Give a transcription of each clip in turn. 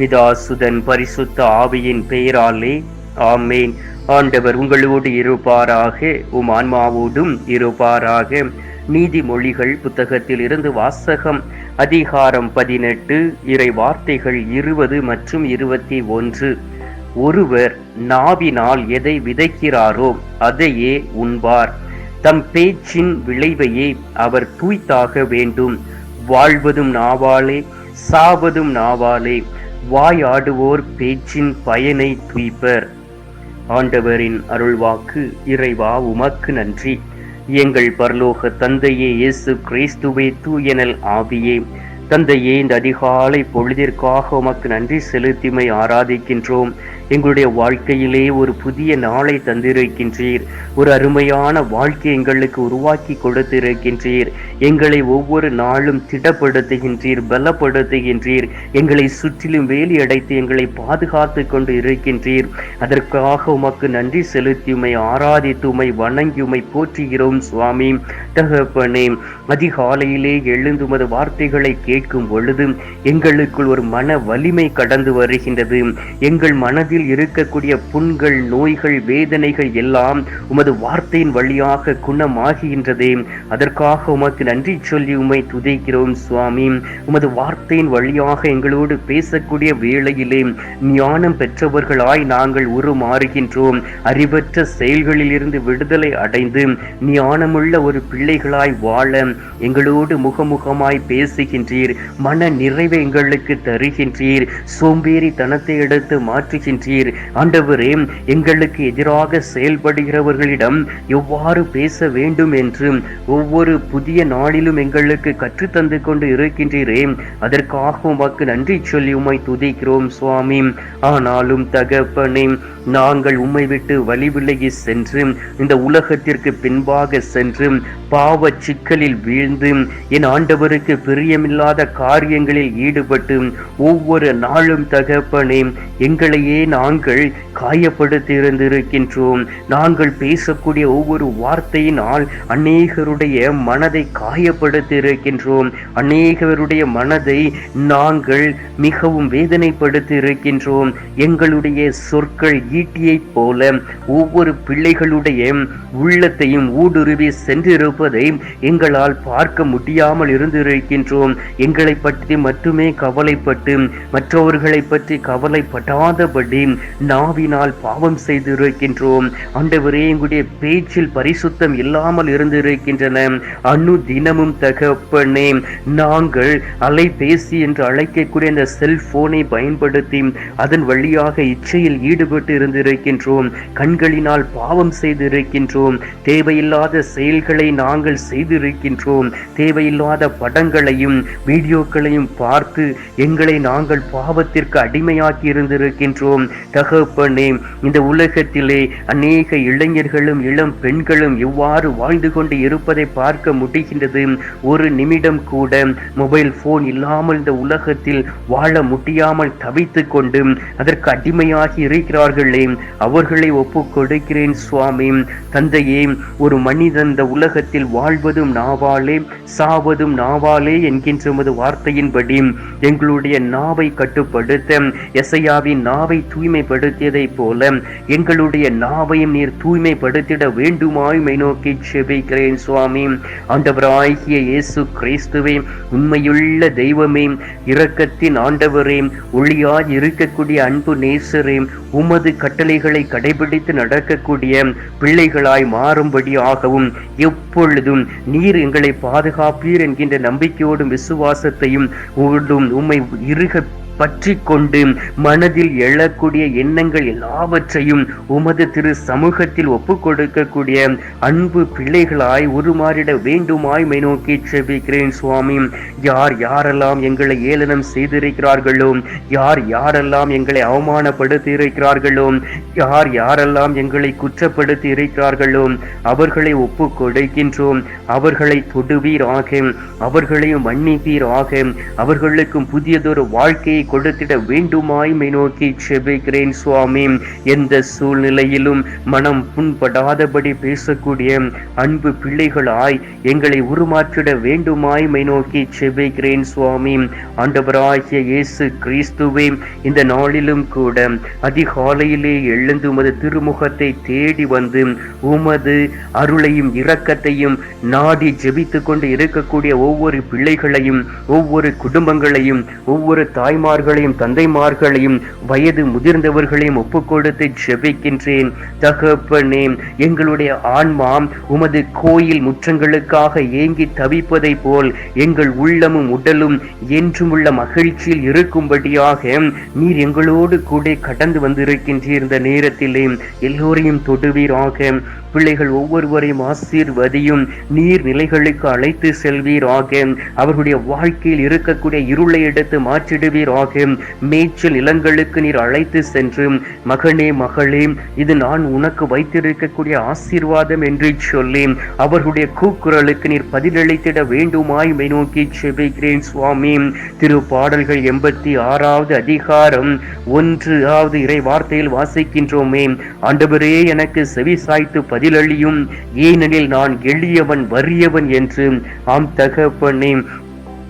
பிதாசுதன் பரிசுத்த ஆவியின் பெயராலே ஆமேன். ஆண்டவர் உங்களோடு இருப்பாராக உம் ஆன்மாவோடும் இருப்பாராக. நீதிமொழிகள் புத்தகத்தில் இருந்து வாசகம் அதிகாரம் பதினெட்டு இறை வார்த்தைகள் இருபது மற்றும் இருபத்தி ஒன்று. ஒருவர் நாவினால் எதை விதைக்கிறாரோ அதையே உண்பார். தம் பேச்சின் விளைவையே அவர் தூய்த்தாக வேண்டும். வாழ்வதும் நாவாலே சாவதும் நாவாலே. வாயாடுவோர் பேச்சின் பயனை துய்ப்பர். ஆண்டவரின் அருள்வாக்கு இறைவா உமக்கு நன்றி. எங்கள் பரலோக தந்தையே இயேசு கிறிஸ்துவே தூயனல் ஆவியே. தந்தையே இந்த அதிகாலை பொழுதிற்காக உமக்கு நன்றி செலுத்திமை ஆராதிக்கின்றோம். எங்களுடைய வாழ்க்கையிலே ஒரு புதிய நாளை தந்திருக்கின்றீர். ஒரு அருமையான வாழ்க்கை எங்களுக்கு உருவாக்கி கொடுத்திருக்கின்றீர். எங்களை ஒவ்வொரு நாளும் திடப்படுத்துகின்றீர் பலப்படுத்துகின்றீர். எங்களை சுற்றிலும் வேலி அடைத்து எங்களை பாதுகாத்து கொண்டு இருக்கின்றீர். அதற்காக உமக்கு நன்றி செலுத்தி உமை ஆராதித்து உமை வணங்கி உமை போற்றுகிறோம் சுவாமி. தகப்பனே அதிகாலையிலே எழுந்து உமது வார்த்தைகளை கேட்கும் பொழுது எங்களுக்குள் ஒரு மன வலிமை கடந்து வருகின்றது. எங்கள் மனதில் இருக்கக்கூடிய புண்கள் நோய்கள் வேதனைகள் எல்லாம் உமது வார்த்தையின் வழியாக குணமாகின்றதே அதற்காக உமக்கு நன்றி சொல்லி உமை துதைக்கிறோம் சுவாமி. உமது வார்த்தையின் வழியாக எங்களோடு பேசக்கூடிய வேளையிலே ஞானம் பெற்றவர்களாய் நாங்கள் உருமாறுகின்றோம். அறிவற்ற செயல்களிலிருந்து விடுதலை அடைந்து ஞானமுள்ள ஒரு பிள்ளைகளாய் வாழ எங்களோடு முகமுகமாய் பேசுகின்றீர். மன நிறைவை எங்களுக்கு தருகின்றீர். சோம்பேறி தனத்தை எடுத்து மாற்றுகின்றீர். ஆண்டவரே எங்களுக்கு எதிராக செயல்படுகிறவர்களிடம் எவ்வாறு பேச வேண்டும் என்று ஒவ்வொரு புதிய நாளிலும் எங்களுக்கு கற்றுத்தந்து கொண்டு இருக்கின்றீரே. அதற்காக உமக்கு நன்றி சொல்லி உம்மை துதிக்கிறோம் சுவாமி. ஆனாலும் தகப்பனே நாங்கள் உம்மை விட்டு வழி விலகி சென்று இந்த உலகத்திற்கு பின்பாக சென்று பாவ சிக்கலில் வீழ்ந்து என் ஆண்டவருக்கு பிரியமில்லாத காரியங்களில் ஈடுபட்டு ஒவ்வொரு நாளும் தகப்பனே எங்களையே நாங்கள் காயப்படுத்தி இருந்திருக்கின்றோம் நாங்கள் பேசக்கூடிய ஒவ்வொரு வார்த்தையினால் அநேகருடைய மனதை காயப்படுத்தி இருக்கின்றோம் அநேகருடைய மனதை நாங்கள் மிகவும் வேதனைப்படுத்தி இருக்கின்றோம் எங்களுடைய சொற்கள் ஈட்டியைப் போல ஒவ்வொரு பிள்ளைகளுடைய உள்ளத்தையும் ஊடுருவி சென்றிருப்பதை எங்களால் பார்க்க முடியாமல் இருந்திருக்கின்றோம். எங்களை பற்றி மட்டுமே கவலைப்பட்டு மற்றவர்களை பற்றி கவலைப்படாதபடி நாவினால் பாவம் செய்து இருக்கின்றோம் ஆண்டவரே எங்களுடைய பேச்சில் பரிசுத்தம் இல்லாமல் இருந்திருக்கின்றன. அணு தினமும் தகப்பனே நாங்கள் அலைபேசி என்று அழைக்கக்கூடிய அந்த செல்போனை பயன்படுத்தி அதன் வழியாக இச்சையில் ஈடுபட்டு இருந்திருக்கின்றோம். கண்களினால் பாவம் செய்திருக்கின்றோம். தேவையில்லாத செயல்களை நாங்கள் செய்திருக்கின்றோம். தேவையில்லாத படங்களையும் வீடியோக்களையும் பார்த்து எங்களை நாங்கள் பாவத்திற்கு அடிமையாக்கி இருந்திருக்கின்றோம். தகப்பனே இந்த உலகத்திலே அநேக இளைஞர்களும் இளம் பெண்களும் எவ்வாறு வாழ்ந்து கொண்டு இருப்பதை பார்க்க முடிகின்றது? ஒரு நிமிடம் கூட மொபைல் போன் இல்லாமல் இந்த உலகத்தில் வாழ முடியாமல் தவித்து கொண்டு அதற்கு அடிமையாகி இருக்கிறார்களே. அவர்களை ஒப்பு கொடுக்கிறேன் சுவாமி. தந்தையே ஒரு மனிதன் இந்த உலகத்தில் வாழ்வதும் நாவாலே சாவதும் நாவாலே என்கின்ற வார்த்தையின்படி எங்களுடைய நாவை கட்டுப்படுத்த எசையாவின் நாவை தூய்மைப்படுத்தியதை போல எங்களுடைய நாவையும் நீர் தூய்மைப்படுத்திட வேண்டுமாய் மை நோக்கி செபிக்கிறேன் சுவாமி. ஆண்டவராகிய இயேசு கிறிஸ்துவே உண்மையுள்ள தெய்வமே இரக்கத்தின் ஆண்டவரே ஒளியாய் இருக்கக்கூடிய அன்பு நேசரே உமது கட்டளைகளை கடைபிடித்து நடக்கக்கூடிய பிள்ளைகளாய் மாறும்படியாகவும் எப்பொழுதும் நீர் எங்களை பாதுகாப்பீர் என்கின்ற நம்பிக்கையோடும் விசுவாசத்தையும் உம்மை இருக பற்றி கொண்டு மனதில் எழக்கூடிய எண்ணங்கள் எல்லாவற்றையும் உமது திரு சமூகத்தில் ஒப்பு கொடுக்கக்கூடிய அன்பு பிள்ளைகளாய் உருமாறிட வேண்டுமாய் மை நோக்கி செபிக்கிறேன் சுவாமி. யார் யாரெல்லாம் எங்களை ஏளனம் செய்திருக்கிறார்களோ யார் யாரெல்லாம் எங்களை அவமானப்படுத்தி இருக்கிறார்களோ யார் யாரெல்லாம் எங்களை குற்றப்படுத்தி இருக்கிறார்களோ அவர்களை ஒப்பு கொடுக்கின்றோம் அவர்களை தொடுவீராக அவர்களையும் மன்னிப்பீராக அவர்களுக்கும் புதியதொரு வாழ்க்கையை கொடுத்திட வேண்டுமாய் நோக்கி செபிக்கிறேன் சுவாமி. எந்த சூழ்நிலையிலும் மனம் புண்படாதபடி பேசக்கூடிய அன்பு பிள்ளைகளாய் எங்களை உருமாற்றிட வேண்டுமாய் நோக்கி செபிக்கிறேன் சுவாமி. ஆண்டவராகிய இயேசு கிறிஸ்துவே இந்த நாளிலும் கூட அதிகாலையிலே எழுந்து உமது திருமுகத்தை தேடி வந்து உமது அருளையும் இரக்கத்தையும் நாடி ஜெபித்து கொண்டு இருக்கக்கூடிய ஒவ்வொரு பிள்ளைகளையும் ஒவ்வொரு குடும்பங்களையும் ஒவ்வொரு தாய்மார் தாய்மார்களையும் தந்தைமார்களையும் வயது முதிர்ந்தவர்களையும் ஒப்புக்கொடுத்து ஜெபிக்கின்றேன். தகப்பனே எங்களுடைய ஆன்மா உமது கோயில் முற்றங்களுக்காக ஏங்கி தவிப்பதை போல் எங்கள் உள்ளமும் உடலும் என்றும் உள்ள மகிழ்ச்சியில் இருக்கும்படியாக நீர் எங்களோடு கூட கடந்து வந்திருக்கின்றீர். இந்த நேரத்திலே எல்லோரையும் தொடுவீராக. பிள்ளைகள் ஒவ்வொருவரையும் ஆசீர்வதியும் நீர் நிலைகளுக்கு அழைத்து செல்வீராக. அவர்களுடைய வாழ்க்கையில் இருக்கக்கூடிய இருளை எடுத்து மாற்றிடுவீராக. மேய்ச்சல் நிலங்களுக்கு நீர் அழைத்து சென்று மகனே மகளே இது நான் உனக்கு வைத்திருக்கக்கூடிய ஆசீர்வாதம் என்று சொல்லி அவர்களுடைய கூக்குரலுக்கு நீர் பதிலளித்திட வேண்டுமாய் மை நோக்கி செபிக்கிறேன் சுவாமி. திரு பாடல்கள் எண்பத்தி ஆறாவது அதிகாரம் ஒன்றாவது இறை வார்த்தையில் வாசிக்கின்றோமே ஆண்டவரே எனக்கு செவி சாய்த்து பதிலளியும். ஏனெனில் நான் எளியவன் வறியவன் என்று ஆம் தகப்பனே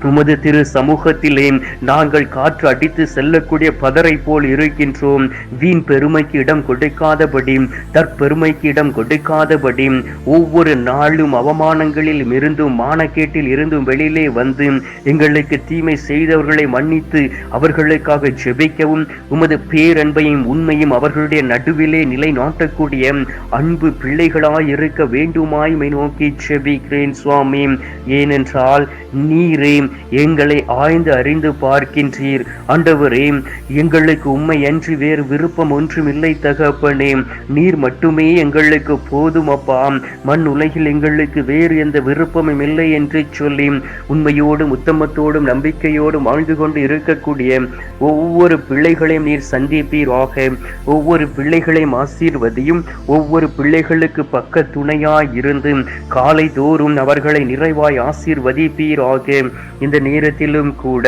உமது திரு சமூகத்திலே நாங்கள் காற்று அடித்து செல்லக்கூடிய பதரை போல் இருக்கின்றோம். வீண் பெருமைக்கு இடம் கொடுக்காதபடி தற்பெருமைக்கு இடம் கொடுக்காதபடி ஒவ்வொரு நாளும் அவமானங்களில் இருந்தும் மானக்கேட்டில் இருந்தும் வெளியிலே வந்து எங்களுக்கு தீமை செய்தவர்களை மன்னித்து அவர்களுக்காக ஜெபிக்கவும் உமது பேரன்பையும் உண்மையும் அவர்களுடைய நடுவிலே நிலை நாட்டக்கூடிய அன்பு பிள்ளைகளாய் இருக்க வேண்டுமாய் நோக்கி செபிக்கிறேன் சுவாமி. ஏனென்றால் நீரே எங்களை ஆய்ந்து அறிந்து பார்க்கின்றீர். ஆண்டவரே எங்களுக்கு உண்மை அன்றி வேறு விருப்பம் ஒன்றும் இல்லை தகப்பனே. நீர் மட்டுமே எங்களுக்கு போதும் அப்பா. மண் உலகில் எங்களுக்கு வேறு எந்த விருப்பமும் இல்லை என்று சொல்லி உண்மையோடும் உத்தமத்தோடும் நம்பிக்கையோடும் வாழ்ந்து கொண்டு இருக்கக்கூடிய ஒவ்வொரு பிள்ளைகளையும் நீர் சந்திப்பீராக. ஒவ்வொரு பிள்ளைகளையும் ஆசீர்வதியும் ஒவ்வொரு பிள்ளைகளுக்கு பக்க துணையாய் இருந்து காலை தோறும் அவர்களை நிறைவாய் ஆசீர்வதிப்பீராக. இந்த நேரத்திலும் கூட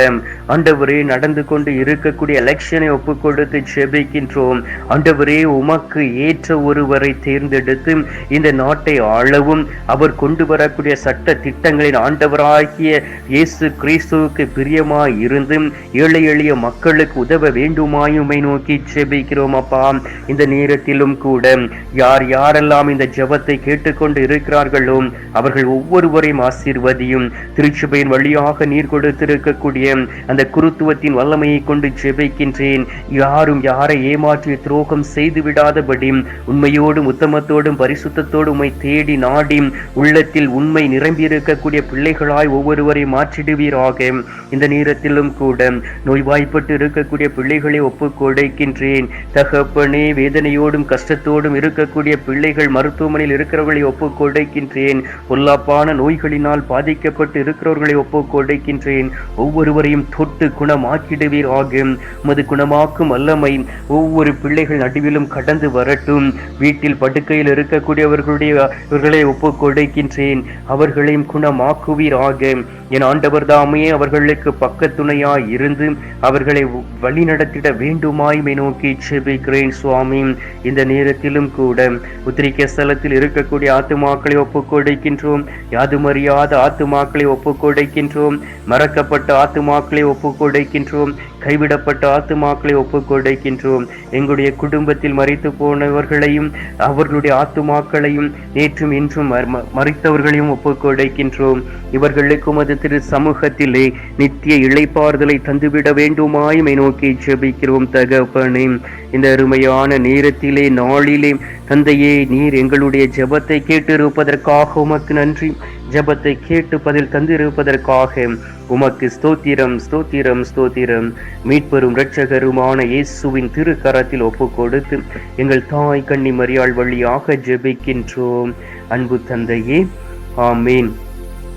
ஆண்டவரே நடந்து கொண்டு இருக்கக்கூடிய எலெக்ஷனை ஒப்பு கொடுத்து செபிக்கின்றோம் ஆண்டவரே உமக்கு ஏற்ற ஒருவரை தேர்ந்தெடுத்து இந்த நாட்டை ஆளவும் அவர் கொண்டு வரக்கூடிய சட்ட திட்டங்களின் ஆண்டவராகிய இயேசு கிறிஸ்துவுக்கு பிரியமாய் இருந்து ஏழை எளிய மக்களுக்கு உதவ வேண்டுமாயுமை நோக்கி செபிக்கிறோம் அப்பா. இந்த நேரத்திலும் கூட யார் யாரெல்லாம் இந்த ஜெபத்தை கேட்டுக்கொண்டு இருக்கிறார்களோ அவர்கள் ஒவ்வொருவரையும் ஆசீர்வதியும். திருச்சபையின் வழியாக நீர் கொடுத்திருக்கக்கூடிய அந்த குருத்துவத்தின் வல்லமையை கொண்டு ஜெபிக்கின்றேன். யாரும் யாரை ஏமாற்றி துரோகம் செய்து விடாதபடி உண்மையோடும் உத்தமத்தோடும் பரிசுத்தத்தோடும் உண்மை தேடி நாடி உள்ளத்தில் உண்மை நிரம்பியிருக்கக்கூடிய பிள்ளைகளாய் ஒவ்வொருவரை மாற்றிடுவீராக. இந்த நேரத்திலும் கூட நோய்வாய்ப்பட்டு இருக்கக்கூடிய பிள்ளைகளை ஒப்பு கொடுக்கின்றேன். தகப்பனே வேதனையோடும் கஷ்டத்தோடும் இருக்கக்கூடிய பிள்ளைகள் மருத்துவமனையில் இருக்கிறவர்களை ஒப்பு கொடுக்கின்றேன். பொல்லாப்பான நோய்களினால் பாதிக்கப்பட்டு இருக்கிறவர்களை ஒப்பு கொடு அழைக்கின்றேன் ஒவ்வொருவரையும் தொட்டு குணமாக்கிடுவீராக உமது குணமாக்கும் வல்லமை ஒவ்வொரு பிள்ளைகள் நடுவிலும் கடந்து வரட்டும். வீட்டில் படுக்கையில் இருக்கக்கூடியவர்களுடைய இவர்களை ஒப்பு கொடுக்கின்றேன். அவர்களையும் ஆகும் என் ஆண்டவர் தாமே அவர்களுக்கு பக்கத்துணையாய் இருந்து அவர்களை வழிநடத்திட வேண்டுமாய் வேண்டுமாயுமே நோக்கி செபிக்கிறேன் சுவாமி. இந்த நேரத்திலும் கூட உத்திரிக்க ஸ்தலத்தில் இருக்கக்கூடிய ஆத்துமாக்களை ஒப்புக் கொடுக்கின்றோம். யாதுமறியாத ஆத்துமாக்களை ஒப்புக் கொடுக்கின்றோம். மறக்கப்பட்ட ஆத்துமாக்களை ஒப்புக்கொடைக்கின்றோம் கைவிடப்பட்ட ஆத்துமாக்களை ஒப்புக்கொடைக்கின்றோம். எங்களுடைய குடும்பத்தில் மறித்து போனவர்களையும் அவர்களுடைய ஆத்துமாக்களையும் நேற்றும் இன்றும் மர- மறித்தவர்களையும் ஒப்புக் கொடுக்கின்றோம் இவர்களுக்கு உமது திரு சமூகத்திலே நித்திய இளைப்பாறுதலை தந்துவிட வேண்டுமாயுமை நோக்கி ஜெபிக்கிறோம் தகப்பனே. இந்த அருமையான நேரத்திலே நாளிலே தந்தையே நீர் எங்களுடைய ஜெபத்தை கேட்டிருப்பதற்காக உமக்கு நன்றி. ஜெபத்தை கேட்டு பதில் தந்திருப்பதற்காக உமக்கு ஸ்தோத்திரம் ஸ்தோத்திரம் ஸ்தோத்திரம். மீட்பெரும் இரட்சகருமான இயேசுவின் திருக்கரத்தில் ஒப்பு கொடுத்து எங்கள் தாய் கண்ணி மரியாள் வழியாக ஜெபிக்கின்றோம். அன்பு தந்தையே ஆமீன்.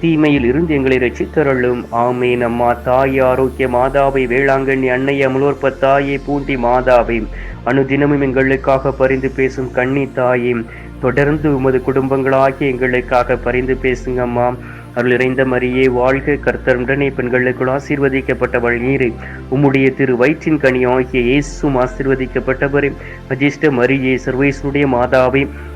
தீமையில் இருந்து எங்களை ரசித்தருளும் ஆமேன் அம்மா தாய் ஆரோக்கிய மாதாவை வேளாங்கண்ணி அன்னை அமலோற்ப தாயே பூண்டி மாதாவை. அனுதினமும் எங்களுக்காக பரிந்து பேசும் கண்ணி தாயே. தொடர்ந்து உமது குடும்பங்களாகிய எங்களுக்காக பரிந்து பேசுங்க அம்மா. அருள் இறைந்த மரியே வாழ்க கர்த்தருடனே பெண்களுக்குள் ஆசீர்வதிக்கப்பட்டவள் நீர் உம்முடைய திரு வயிற்றின் கனி ஆகிய இயேசும் ஆசீர்வதிக்கப்பட்டவரே. அஜிஷ்ட மரியே சர்வேசுடைய மாதாவை.